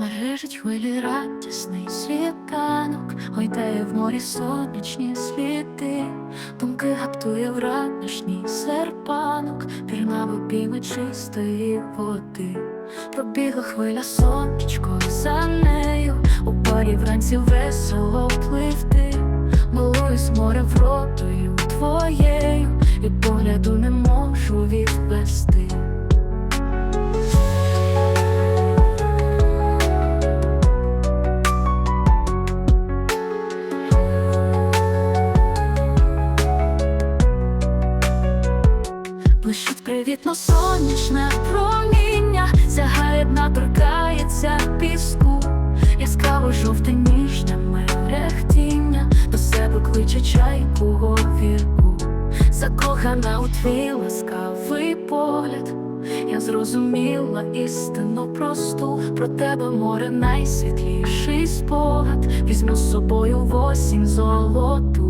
Мережить хвилі радісний світанок, гойдає в морі сонячні сліди, думки гаптує в ранішній серпанок, пірна в чистої води, пробігла хвиля сонечко за нею, у парі вранці весело пливти, милуюсь море вродою твоєю, від Блищить привітно сонячне проміння, сягає дна, торкається піску, яскраво жовте ніжне мерехтіння, до себе кличе чайку говірку, закохана у твій ласкавий погляд. Я зрозуміла істину просту про тебе море найсвітліший спогад. Візьму з собою в осінь зорі